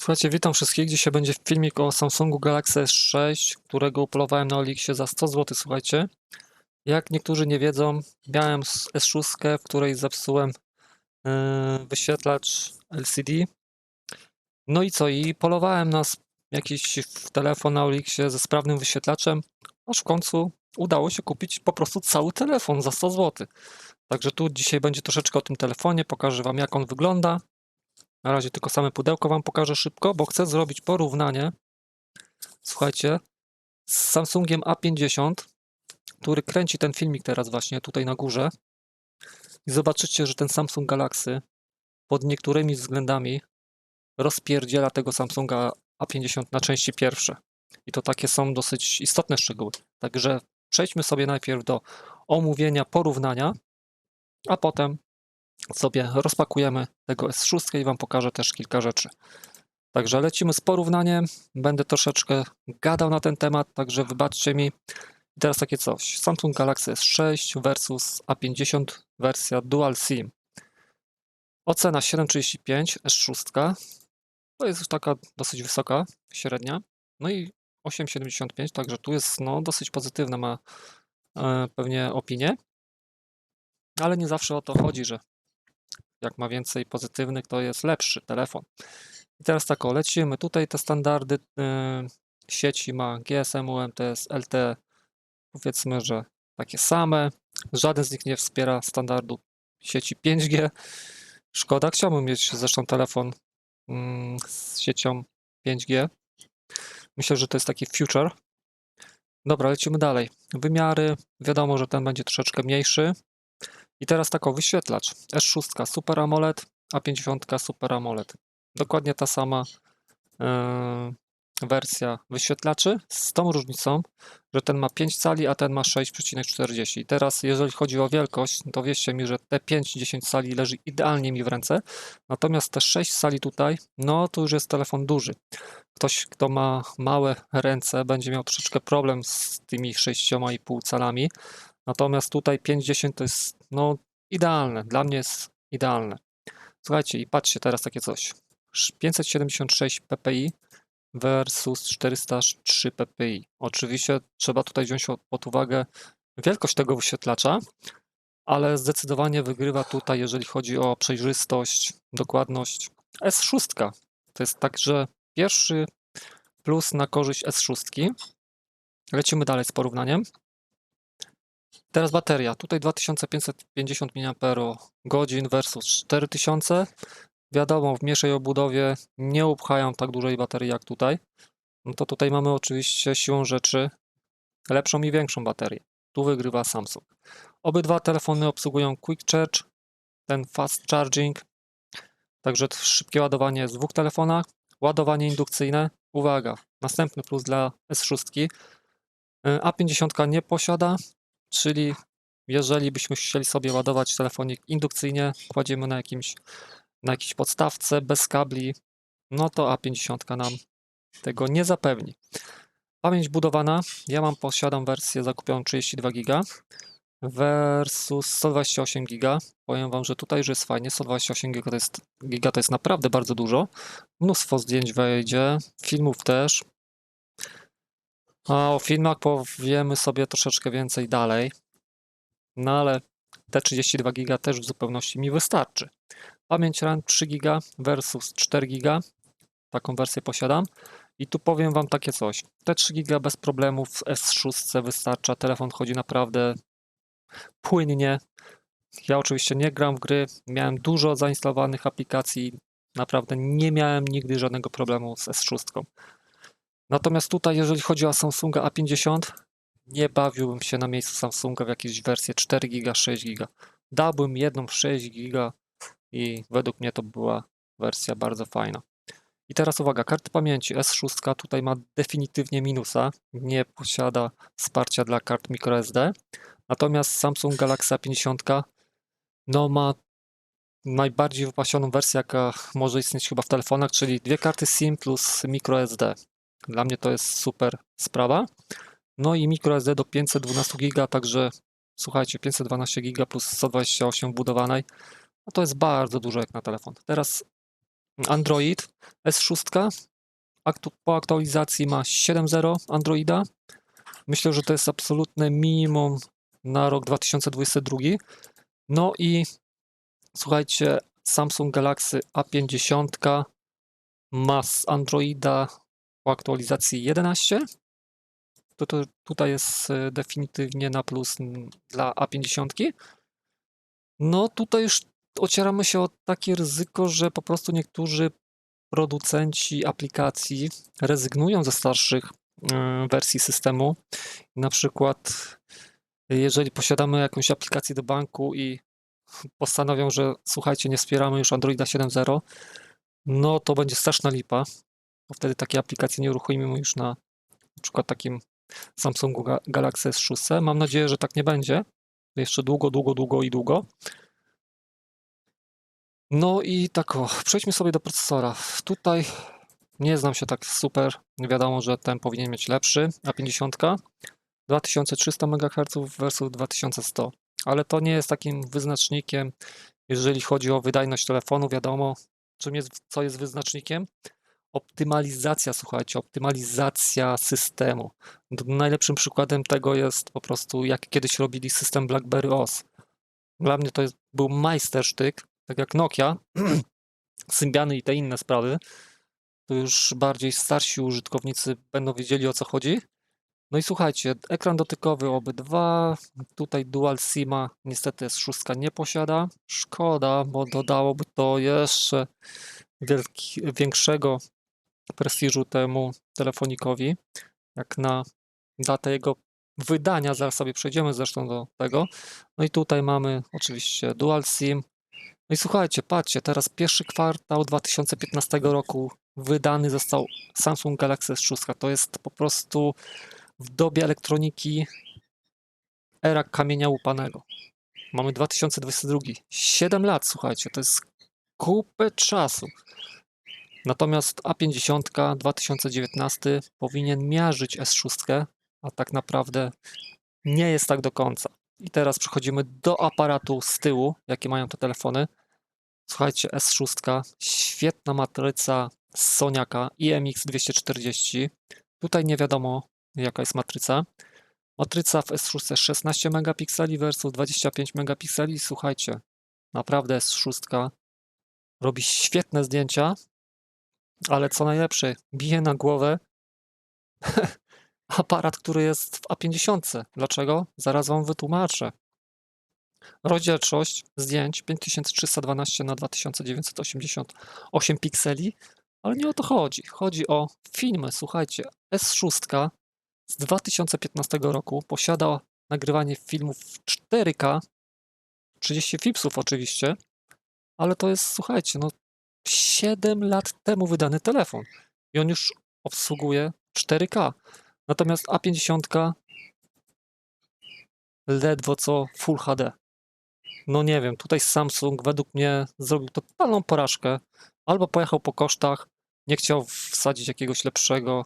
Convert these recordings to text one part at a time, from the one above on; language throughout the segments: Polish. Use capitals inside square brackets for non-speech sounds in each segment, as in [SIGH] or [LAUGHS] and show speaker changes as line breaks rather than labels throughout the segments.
Słuchajcie, witam wszystkich. Dzisiaj będzie filmik o Samsungu Galaxy S6, którego upolowałem na Olixie za 100 zł. Słuchajcie, jak niektórzy nie wiedzą, miałem s- S6, w której zepsułem yy, wyświetlacz LCD. No i co? I polowałem na jakiś telefon na Olixie ze sprawnym wyświetlaczem, aż w końcu udało się kupić po prostu cały telefon za 100 zł. Także tu dzisiaj będzie troszeczkę o tym telefonie, pokażę Wam jak on wygląda. Na razie tylko same pudełko Wam pokażę szybko, bo chcę zrobić porównanie, słuchajcie, z Samsungiem A50, który kręci ten filmik teraz właśnie tutaj na górze. I zobaczycie, że ten Samsung Galaxy pod niektórymi względami rozpierdziela tego Samsunga A50 na części pierwsze. I to takie są dosyć istotne szczegóły. Także przejdźmy sobie najpierw do omówienia, porównania, a potem sobie rozpakujemy tego S6 i Wam pokażę też kilka rzeczy. Także lecimy z porównaniem. Będę troszeczkę gadał na ten temat, także wybaczcie mi. I teraz takie coś. Samsung Galaxy S6 versus A50 wersja Dual SIM. Ocena 7,35 S6. To jest już taka dosyć wysoka, średnia. No i 8,75, także tu jest no, dosyć pozytywna ma e, pewnie opinię. Ale nie zawsze o to chodzi, że jak ma więcej pozytywnych, to jest lepszy telefon. I teraz tak, o, lecimy. Tutaj te standardy y, sieci ma GSM, UMTS, LTE, powiedzmy, że takie same. Żaden z nich nie wspiera standardu sieci 5G. Szkoda, chciałbym mieć zresztą telefon mm, z siecią 5G. Myślę, że to jest taki future. Dobra, lecimy dalej. Wymiary, wiadomo, że ten będzie troszeczkę mniejszy. I teraz tak o, wyświetlacz. S6 Super AMOLED, A50 Super AMOLED. Dokładnie ta sama e, wersja wyświetlaczy, z tą różnicą, że ten ma 5 cali, a ten ma 6,40. I teraz, jeżeli chodzi o wielkość, to wierzcie mi, że te 5-10 cali leży idealnie mi w ręce, natomiast te 6 cali tutaj, no to już jest telefon duży. Ktoś, kto ma małe ręce, będzie miał troszeczkę problem z tymi 6,5 calami, natomiast tutaj 5-10 to jest no, idealne, dla mnie jest idealne. Słuchajcie, i patrzcie teraz takie coś. 576 ppi versus 403 ppi. Oczywiście trzeba tutaj wziąć pod uwagę wielkość tego wyświetlacza, ale zdecydowanie wygrywa tutaj, jeżeli chodzi o przejrzystość, dokładność S6. To jest także pierwszy plus na korzyść S6. Lecimy dalej z porównaniem. Teraz bateria. Tutaj 2550 mAh versus 4000. Wiadomo, w mniejszej obudowie nie upchają tak dużej baterii jak tutaj. No to tutaj mamy oczywiście siłą rzeczy lepszą i większą baterię. Tu wygrywa Samsung. Obydwa telefony obsługują Quick Charge, ten Fast Charging. Także szybkie ładowanie w dwóch telefonach. Ładowanie indukcyjne. Uwaga, następny plus dla S6. A50 nie posiada, czyli jeżeli byśmy chcieli sobie ładować telefonik indukcyjnie, kładziemy na jakimś na jakiejś podstawce bez kabli, no to A50 nam tego nie zapewni. Pamięć budowana, ja mam, posiadam wersję zakupioną 32 GB versus 128 GB. Powiem Wam, że tutaj już jest fajnie, 128 GB to jest, giga to jest naprawdę bardzo dużo. Mnóstwo zdjęć wejdzie, filmów też. A o filmach powiemy sobie troszeczkę więcej dalej. No ale te 32 GB też w zupełności mi wystarczy. Pamięć RAM 3 GB versus 4 GB. Taką wersję posiadam. I tu powiem Wam takie coś. Te 3 GB bez problemów w S6 wystarcza. Telefon chodzi naprawdę płynnie. Ja oczywiście nie gram w gry. Miałem dużo zainstalowanych aplikacji. Naprawdę nie miałem nigdy żadnego problemu z S6. Natomiast tutaj, jeżeli chodzi o Samsunga A50, nie bawiłbym się na miejscu Samsunga w jakieś wersje 4 GB, 6 GB. Dałbym jedną 6 GB i według mnie to była wersja bardzo fajna. I teraz uwaga, karty pamięci S6 tutaj ma definitywnie minusa, nie posiada wsparcia dla kart microSD, natomiast Samsung Galaxy A50 no ma najbardziej wypasioną wersję, jaka może istnieć chyba w telefonach, czyli dwie karty SIM plus microSD. Dla mnie to jest super sprawa. No i microSD do 512 GB, także słuchajcie, 512 GB plus 128 wbudowanej, no to jest bardzo dużo jak na telefon. Teraz Android S6. Aktu po aktualizacji ma 7.0 Androida. Myślę, że to jest absolutne minimum na rok 2022. No i słuchajcie, Samsung Galaxy A50 ma z Androida po aktualizacji 11. To, to tutaj jest e, definitywnie na plus dla A50. No tutaj już ocieramy się o takie ryzyko, że po prostu niektórzy producenci aplikacji rezygnują ze starszych e, wersji systemu. Na przykład, jeżeli posiadamy jakąś aplikację do banku i postanowią, że słuchajcie, nie wspieramy już Androida 7.0, no to będzie straszna lipa, bo wtedy takie aplikacje nie uruchomimy już na na przykład takim Samsungu Ga- Galaxy S6. Mam nadzieję, że tak nie będzie. Jeszcze długo, długo, długo i długo. No i tak o, przejdźmy sobie do procesora. Tutaj nie znam się tak super. Wiadomo, że ten powinien mieć lepszy, A50. 2300 MHz versus 2100. Ale to nie jest takim wyznacznikiem, jeżeli chodzi o wydajność telefonu. Wiadomo, czym jest, co jest wyznacznikiem. Optymalizacja, słuchajcie, optymalizacja systemu. D- Najlepszym przykładem tego jest po prostu, jak kiedyś robili system BlackBerry OS. Dla mnie to jest, był majstersztyk, tak jak Nokia, [CLEARS THROAT] Symbiany i te inne sprawy. To już bardziej starsi użytkownicy będą wiedzieli o co chodzi. No i słuchajcie, ekran dotykowy obydwa, tutaj Dual SIMa niestety S6 nie posiada. Szkoda, bo dodałoby to jeszcze wielki, większego prestiżu temu telefonikowi, jak na datę jego wydania, zaraz sobie przejdziemy zresztą do tego. No i tutaj mamy oczywiście Dual SIM. No i słuchajcie, patrzcie, teraz pierwszy kwartał 2015 roku wydany został Samsung Galaxy S6. To jest po prostu w dobie elektroniki era kamienia łupanego. Mamy 2022. 7 lat, słuchajcie, to jest kupę czasu. Natomiast A50 2019 powinien miażyć S6, a tak naprawdę nie jest tak do końca. I teraz przechodzimy do aparatu z tyłu, jakie mają te telefony. Słuchajcie, S6, świetna matryca z Soniaka IMX 240. Tutaj nie wiadomo, jaka jest matryca. Matryca w S6 16 megapikseli versus 25 megapikseli. Słuchajcie, naprawdę S6 robi świetne zdjęcia, ale co najlepsze, bije na głowę [LAUGHS] aparat, który jest w A50. Dlaczego? Zaraz wam wytłumaczę. Rozdzielczość zdjęć 5312 na 2988 pikseli, ale nie o to chodzi. Chodzi o filmy. Słuchajcie, S6 z 2015 roku posiada nagrywanie filmów w 4K, 30 fipsów oczywiście, ale to jest, słuchajcie, no 7 lat temu wydany telefon i on już obsługuje 4K. Natomiast A50 ledwo co Full HD. No nie wiem, tutaj Samsung według mnie zrobił totalną porażkę. Albo pojechał po kosztach, nie chciał wsadzić jakiegoś lepszego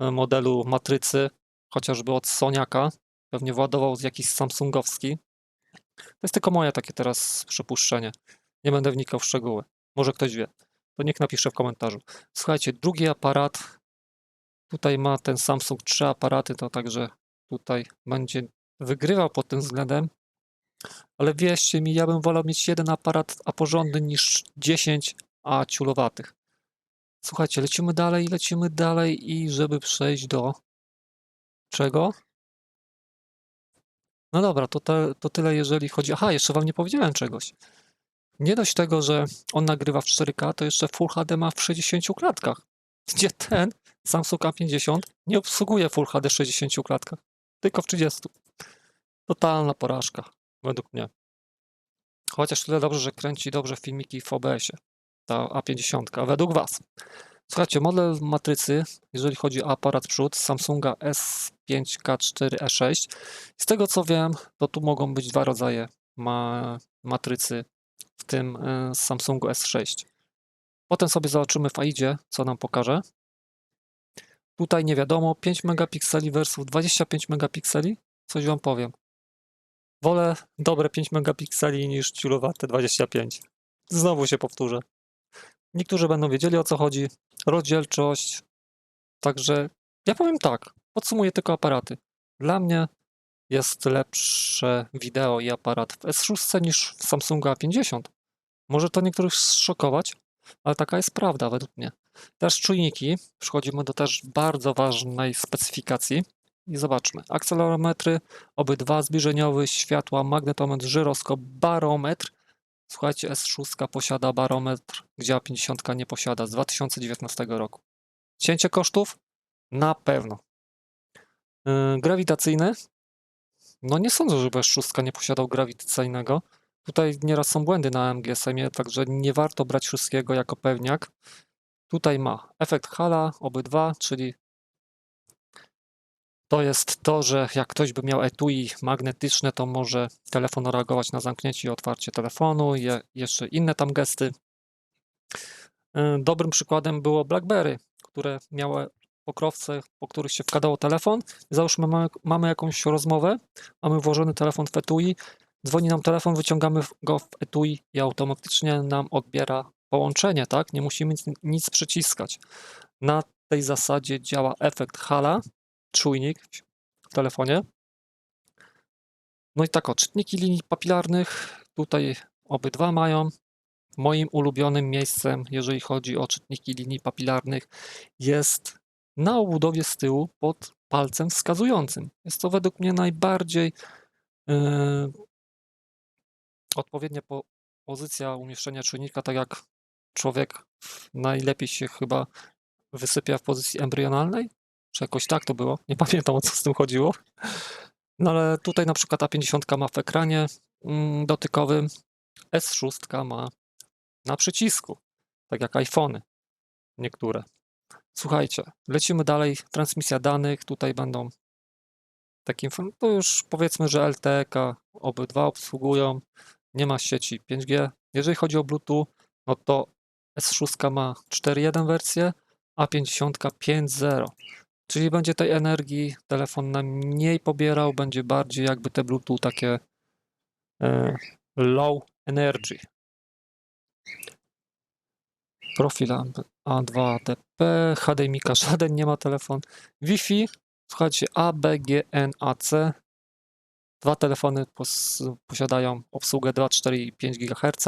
e, modelu matrycy, chociażby od Soniaka. Pewnie władował jakiś Samsungowski. To jest tylko moje takie teraz przypuszczenie. Nie będę wnikał w szczegóły. Może ktoś wie. To niech napisze w komentarzu. Słuchajcie, drugi aparat. Tutaj ma ten Samsung trzy aparaty, to także tutaj będzie wygrywał pod tym względem. Ale wierzcie mi, ja bym wolał mieć jeden aparat, a porządny niż 10 a ciulowatych. Słuchajcie, lecimy dalej, lecimy dalej i żeby przejść do czego? No dobra, to, te, to tyle jeżeli chodzi. Aha, jeszcze wam nie powiedziałem czegoś. Nie dość tego, że on nagrywa w 4K, to jeszcze Full HD ma w 60 klatkach. Gdzie ten Samsung A50 nie obsługuje Full HD w 60 klatkach, tylko w 30. Totalna porażka, według mnie. Chociaż tyle dobrze, że kręci dobrze filmiki w OBS-ie, ta A50, a według Was. Słuchajcie, model matrycy, jeżeli chodzi o aparat przód Samsunga S5K4E6. Z tego co wiem, to tu mogą być dwa rodzaje ma matrycy, w tym e, Samsungu S6. Potem sobie zobaczymy w AIDzie, co nam pokaże. Tutaj nie wiadomo, 5 megapikseli versus 25 megapikseli. Coś Wam powiem. Wolę dobre 5 megapikseli niż ciulowate 25. Znowu się powtórzę. Niektórzy będą wiedzieli o co chodzi. Rozdzielczość. Także ja powiem tak, podsumuję tylko aparaty. Dla mnie jest lepsze wideo i aparat w S6 niż w Samsungu A50. Może to niektórych szokować, ale taka jest prawda według mnie. Też czujniki. Przechodzimy do też bardzo ważnej specyfikacji. I zobaczmy. Akcelerometry, obydwa zbliżeniowy, światła, magnetometr, żyroskop, barometr. Słuchajcie, S6 posiada barometr, gdzie A50 nie posiada z 2019 roku. Cięcie kosztów? Na pewno. Yy, grawitacyjny? No nie sądzę, żeby S6 nie posiadał grawitacyjnego. Tutaj nieraz są błędy na MGSM-ie, także nie warto brać wszystkiego jako pewniak. Tutaj ma efekt Hala, obydwa, czyli to jest to, że jak ktoś by miał etui magnetyczne, to może telefon reagować na zamknięcie i otwarcie telefonu, je, jeszcze inne tam gesty. Yy, Dobrym przykładem było BlackBerry, które miały pokrowce, po których się wkładało telefon. Załóżmy, mamy, mamy jakąś rozmowę, mamy włożony telefon w etui, dzwoni nam telefon, wyciągamy go w etui i automatycznie nam odbiera połączenie, tak? Nie musimy nic, nic przyciskać. Na tej zasadzie działa efekt Hala, czujnik w telefonie. No i tak, o, czytniki linii papilarnych tutaj obydwa mają. Moim ulubionym miejscem, jeżeli chodzi o czytniki linii papilarnych, jest na obudowie z tyłu pod palcem wskazującym. Jest to według mnie najbardziej yy, odpowiednia po, pozycja umieszczenia czujnika, tak jak człowiek najlepiej się chyba wysypia w pozycji embrionalnej, czy jakoś tak to było, nie [LAUGHS] pamiętam o co z tym chodziło. No ale tutaj na przykład A50 ma w ekranie mm, dotykowym, S6 ma na przycisku, tak jak iPhony niektóre. Słuchajcie, lecimy dalej. Transmisja danych. Tutaj będą takie. To już powiedzmy, że LTE obydwa obsługują. Nie ma sieci 5G. Jeżeli chodzi o Bluetooth, no to S6 ma 4.1 wersję, a 50 5.0. Czyli będzie tej energii telefon na mniej pobierał, będzie bardziej jakby te Bluetooth takie e, low energy. Profil A2DP, HDMI żaden [LAUGHS] nie ma telefon. Wi-Fi, słuchajcie, A, B, G, N, A, C. Dwa telefony pos, posiadają obsługę 2, 4 i 5 GHz.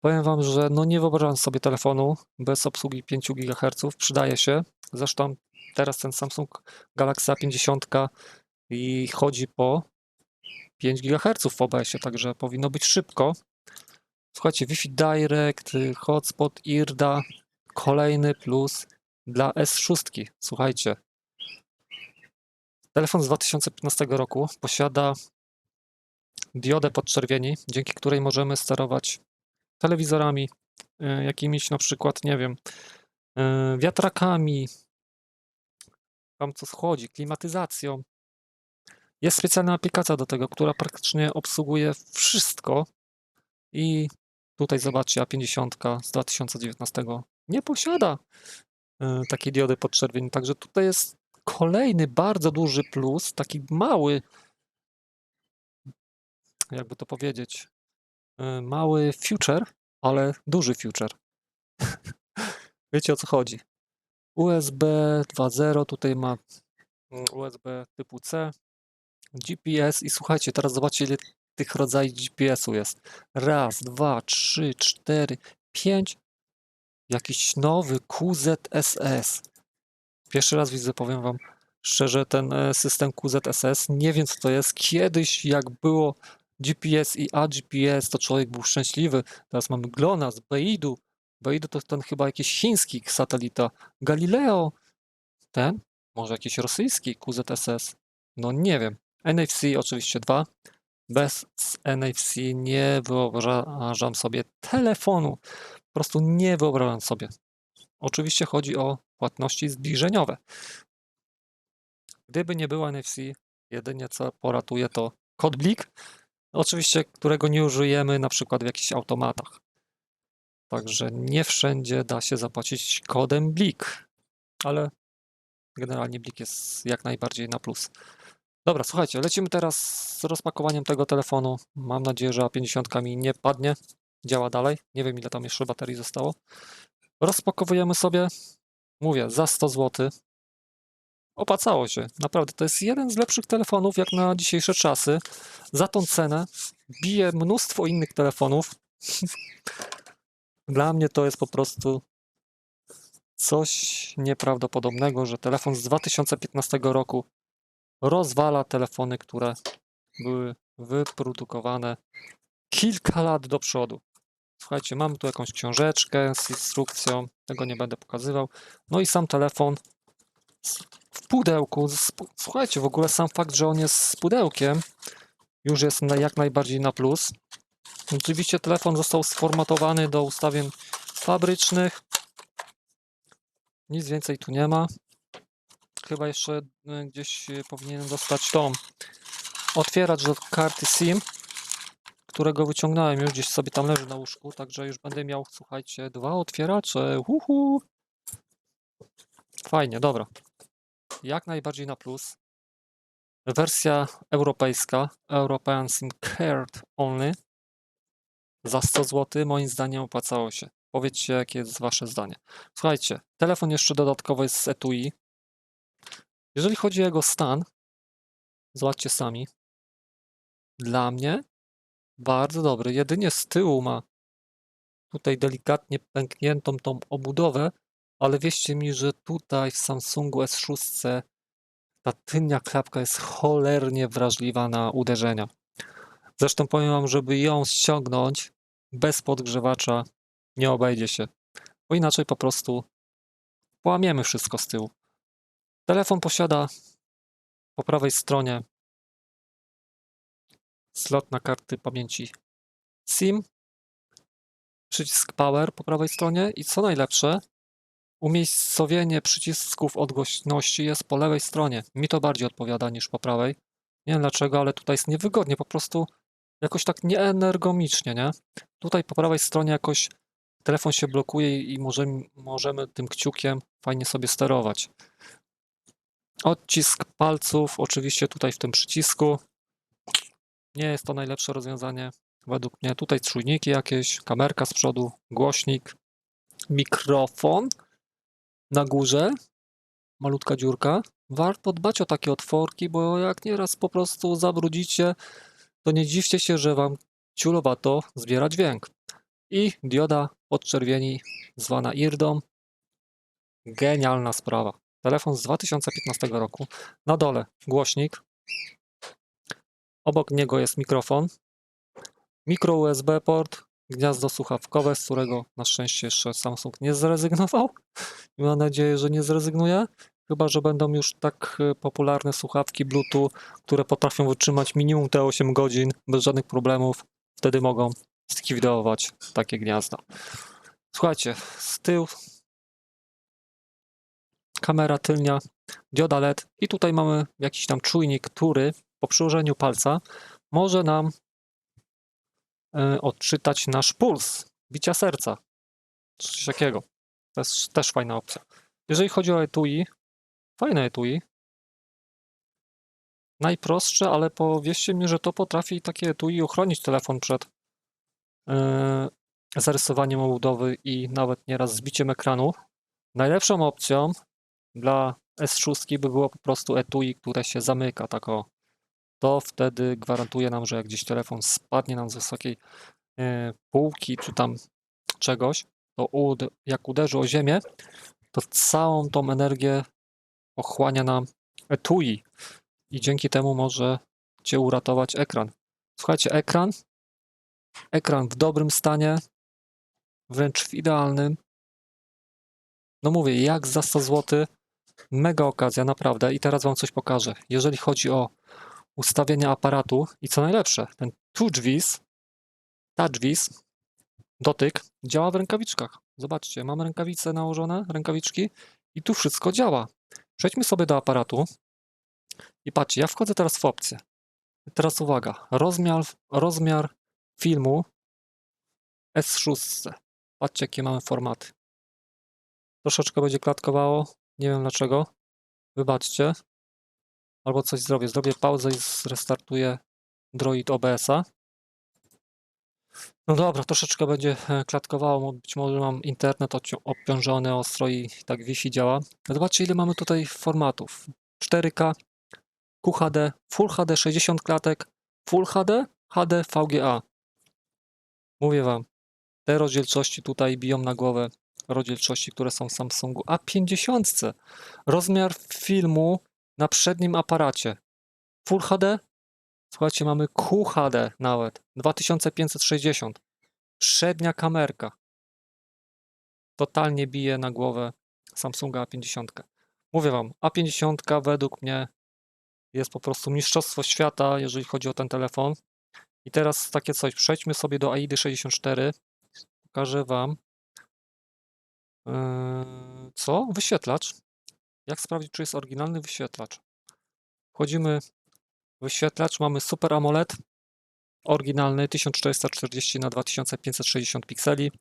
Powiem Wam, że no nie wyobrażam sobie telefonu bez obsługi 5 GHz. Przydaje się. Zresztą teraz ten Samsung Galaxy A50 i chodzi po 5 GHz w OBS-ie, także powinno być szybko. Słuchajcie, Wi-Fi Direct, hotspot IRDA, kolejny plus dla S6. Słuchajcie, telefon z 2015 roku posiada diodę podczerwieni, dzięki której możemy sterować telewizorami, y, jakimiś na przykład, nie wiem, y, wiatrakami, tam co schodzi, klimatyzacją. Jest specjalna aplikacja do tego, która praktycznie obsługuje wszystko i tutaj zobaczcie, A50 z 2019 nie posiada y, takiej diody podczerwieni, także tutaj jest kolejny bardzo duży plus, taki mały, jakby to powiedzieć, y, mały future, ale duży future. [LAUGHS] Wiecie o co chodzi. USB 2.0, tutaj ma mm, USB typu C, GPS i słuchajcie, teraz zobaczcie ile tych rodzajów GPS-u jest. Raz, dwa, trzy, cztery, pięć. Jakiś nowy QZSS. Pierwszy raz widzę, powiem wam szczerze, ten e, system QZSS. Nie wiem, co to jest. Kiedyś, jak było GPS i AGPS, to człowiek był szczęśliwy. Teraz mamy GLONASS, Beidu. Beidu to ten chyba jakiś chiński satelita. Galileo, ten? Może jakiś rosyjski QZSS? No nie wiem. NFC oczywiście dwa. Bez NFC nie wyobrażam sobie telefonu. Po prostu nie wyobrażam sobie. Oczywiście chodzi o płatności zbliżeniowe. Gdyby nie było NFC, jedynie co poratuje to kod blik, oczywiście którego nie użyjemy na przykład w jakichś automatach. Także nie wszędzie da się zapłacić kodem blik, ale generalnie blik jest jak najbardziej na plus. Dobra, słuchajcie, lecimy teraz z rozpakowaniem tego telefonu. Mam nadzieję, że A50 mi nie padnie. Działa dalej. Nie wiem, ile tam jeszcze baterii zostało. Rozpakowujemy sobie, mówię, za 100 zł. Opłacało się, naprawdę. To jest jeden z lepszych telefonów, jak na dzisiejsze czasy. Za tą cenę bije mnóstwo innych telefonów. [LAUGHS] Dla mnie to jest po prostu coś nieprawdopodobnego, że telefon z 2015 roku rozwala telefony, które były wyprodukowane kilka lat do przodu. Słuchajcie, mam tu jakąś książeczkę z instrukcją, tego nie będę pokazywał. No i sam telefon w pudełku. Słuchajcie, w ogóle sam fakt, że on jest z pudełkiem, już jest jak najbardziej na plus. Oczywiście telefon został sformatowany do ustawień fabrycznych. Nic więcej tu nie ma. Chyba jeszcze y, gdzieś y, powinienem dostać tą otwieracz do karty SIM, którego wyciągnąłem już gdzieś sobie tam leży na łóżku, także już będę miał, słuchajcie, dwa otwieracze. Uhu. Fajnie, dobra. Jak najbardziej na plus. Wersja europejska, European SIM Card Only. Za 100 zł moim zdaniem opłacało się. Powiedzcie, jakie jest wasze zdanie. Słuchajcie, telefon jeszcze dodatkowo jest z etui. Jeżeli chodzi o jego stan, zobaczcie sami. Dla mnie bardzo dobry. Jedynie z tyłu ma tutaj delikatnie pękniętą tą obudowę, ale wierzcie mi, że tutaj w Samsungu S6 ta tylnia klapka jest cholernie wrażliwa na uderzenia. Zresztą powiem wam, żeby ją ściągnąć bez podgrzewacza nie obejdzie się, bo inaczej po prostu połamiemy wszystko z tyłu. Telefon posiada po prawej stronie slot na karty pamięci SIM, przycisk Power po prawej stronie i co najlepsze, umiejscowienie przycisków odgłośności jest po lewej stronie. Mi to bardziej odpowiada niż po prawej. Nie wiem dlaczego, ale tutaj jest niewygodnie, po prostu jakoś tak nieenergomicznie, nie? Tutaj po prawej stronie jakoś telefon się blokuje i możemy, możemy tym kciukiem fajnie sobie sterować. Odcisk palców, oczywiście tutaj w tym przycisku. Nie jest to najlepsze rozwiązanie według mnie. Tutaj czujniki jakieś, kamerka z przodu, głośnik, mikrofon na górze, malutka dziurka. Warto dbać o takie otworki, bo jak nieraz po prostu zabrudzicie, to nie dziwcie się, że wam ciulowato zbiera dźwięk. I dioda podczerwieni zwana IRDOM. Genialna sprawa. Telefon z 2015 roku. Na dole głośnik. Obok niego jest mikrofon. Mikro USB port, gniazdo słuchawkowe, z którego na szczęście jeszcze Samsung nie zrezygnował. I mam nadzieję, że nie zrezygnuje. Chyba, że będą już tak e, popularne słuchawki Bluetooth, które potrafią wytrzymać minimum te 8 godzin bez żadnych problemów. Wtedy mogą zlikwidować takie gniazda. Słuchajcie, z tyłu kamera tylnia, dioda LED i tutaj mamy jakiś tam czujnik, który po przyłożeniu palca może nam e, odczytać nasz puls, bicia serca, coś takiego. To jest też fajna opcja. Jeżeli chodzi o etui, fajne etui. Najprostsze, ale powierzcie mi, że to potrafi takie etui ochronić telefon przed e, zarysowaniem obudowy i nawet nieraz zbiciem ekranu. Najlepszą opcją dla S6 by było po prostu etui, które się zamyka tak o. To wtedy gwarantuje nam, że jak gdzieś telefon spadnie nam z wysokiej e, półki czy tam czegoś, to jak uderzy o ziemię, to całą tą energię ochłania nam etui i dzięki temu może cię uratować ekran. Słuchajcie, ekran, ekran w dobrym stanie, wręcz w idealnym. No mówię, jak za 100 zł, mega okazja, naprawdę. I teraz wam coś pokażę. Jeżeli chodzi o ustawienia aparatu i co najlepsze, ten TouchWiz, TouchWiz, dotyk, działa w rękawiczkach. Zobaczcie, mam rękawice nałożone, rękawiczki i tu wszystko działa. Przejdźmy sobie do aparatu i patrzcie, ja wchodzę teraz w opcję. Teraz uwaga, rozmiar, rozmiar filmu S6. Patrzcie, jakie mamy formaty. Troszeczkę będzie klatkowało, nie wiem dlaczego. Wybaczcie. Albo coś zrobię. Zrobię pauzę i zrestartuję Droid OBS-a. No dobra, troszeczkę będzie e, klatkowało, być może mam internet obciążony ostro i tak Wi-Fi działa. Zobaczcie ile mamy tutaj formatów. 4K, QHD, Full HD 60 klatek, Full HD, HD VGA. Mówię wam, te rozdzielczości tutaj biją na głowę rozdzielczości, które są w Samsungu A50. Rozmiar filmu na przednim aparacie. Full HD, słuchajcie, mamy QHD nawet, 2560. Przednia kamerka. Totalnie bije na głowę Samsunga A50. Mówię wam, A50 według mnie jest po prostu mistrzostwo świata, jeżeli chodzi o ten telefon. I teraz takie coś, przejdźmy sobie do AIDy 64. Pokażę wam. Yy, co? Wyświetlacz. Jak sprawdzić, czy jest oryginalny wyświetlacz? Wchodzimy w wyświetlacz, mamy Super AMOLED. Oryginalny 1440 na 2560 pikseli.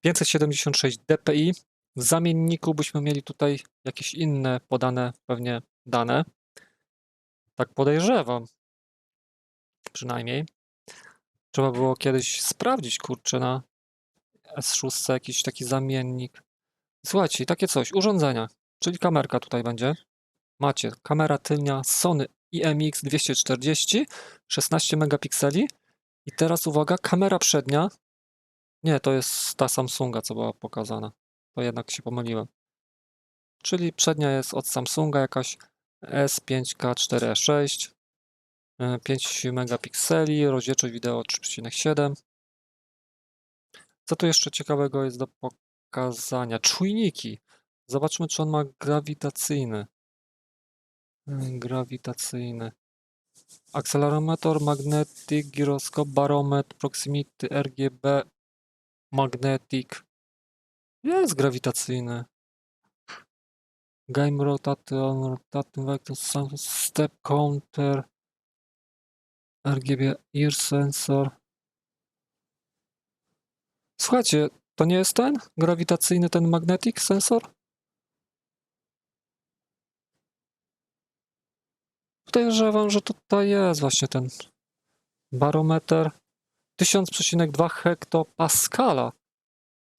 576 dpi. W zamienniku byśmy mieli tutaj jakieś inne podane pewnie dane. Tak podejrzewam. Przynajmniej. Trzeba było kiedyś sprawdzić, kurczę, na S6 jakiś taki zamiennik. Słuchajcie, takie coś, urządzenia, czyli kamerka tutaj będzie. Macie kamera tylnia Sony IMX 240, 16 megapikseli. I teraz uwaga, kamera przednia. Nie, to jest ta Samsunga, co była pokazana. To jednak się pomyliłem. Czyli przednia jest od Samsunga jakaś S5K4E6. e, 5 megapikseli, rozdzielczość wideo 3,7. Co tu jeszcze ciekawego jest do pokazania? Czujniki. Zobaczmy, czy on ma grawitacyjny. Mm, Grawitacyjny. Akcelerometer, magnetic, gyroskop, barometr, proximity, RGB, magnetic. Jest grawitacyjny. Game rotation, rotation vector, step counter, RGB ear sensor. Słuchajcie, to nie jest ten grawitacyjny, ten magnetic sensor? Podejrzewam, że tutaj jest właśnie ten barometer 1000,2 hektopaskala.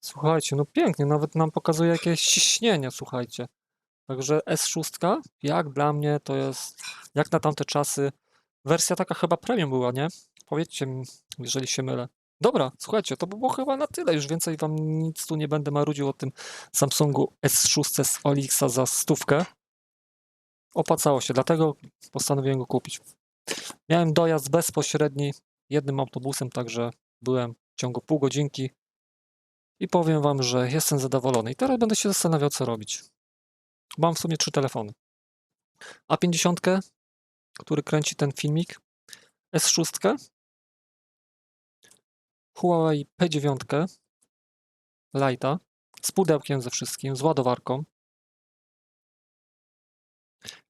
Słuchajcie, no pięknie, nawet nam pokazuje jakieś ciśnienie, słuchajcie. Także S6, jak dla mnie, to jest, jak na tamte czasy, wersja taka chyba premium była, nie? Powiedzcie mi, jeżeli się mylę. Dobra, słuchajcie, to by było chyba na tyle. Już więcej wam nic tu nie będę marudził o tym Samsungu S6 z Olixa za stówkę. Opłacało się, dlatego postanowiłem go kupić. Miałem dojazd bezpośredni jednym autobusem, także byłem w ciągu pół godzinki i powiem wam, że jestem zadowolony. I teraz będę się zastanawiał, co robić. Mam w sumie trzy telefony. A50, który kręci ten filmik, S6, Huawei P9 Lite'a z pudełkiem ze wszystkim, z ładowarką.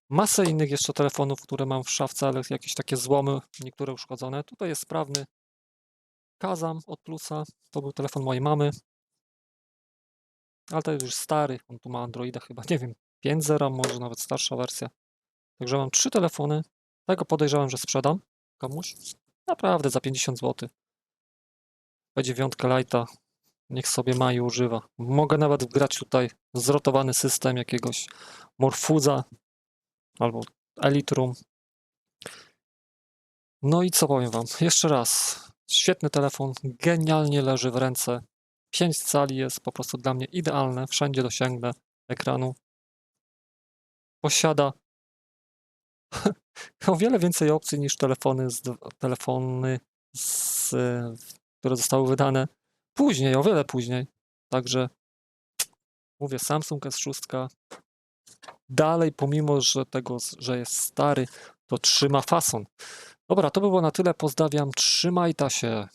Masę innych jeszcze telefonów, które mam w szafce, ale jakieś takie złomy, niektóre uszkodzone. Tutaj jest sprawny Kazam od Plusa. To był telefon mojej mamy. Ale to jest już stary. On tu ma Androida chyba, nie wiem, 5.0, może nawet starsza wersja. Także mam trzy telefony. Tego podejrzewam, że sprzedam komuś. Naprawdę za 50 zł. P9 Lite'a. Niech sobie ma i używa. Mogę nawet wgrać tutaj zrotowany system jakiegoś Morfuza albo Elitrum. No i co powiem wam? Jeszcze raz. Świetny telefon, genialnie leży w ręce. 5 cali jest po prostu dla mnie idealne. Wszędzie dosięgnę ekranu. Posiada [LAUGHS] o wiele więcej opcji niż telefony, z, telefony z, które zostały wydane później, o wiele później. Także mówię, Samsung S6 dalej, pomimo że tego, że jest stary, to trzyma fason. Dobra, to by było na tyle. Pozdrawiam, trzymajta się.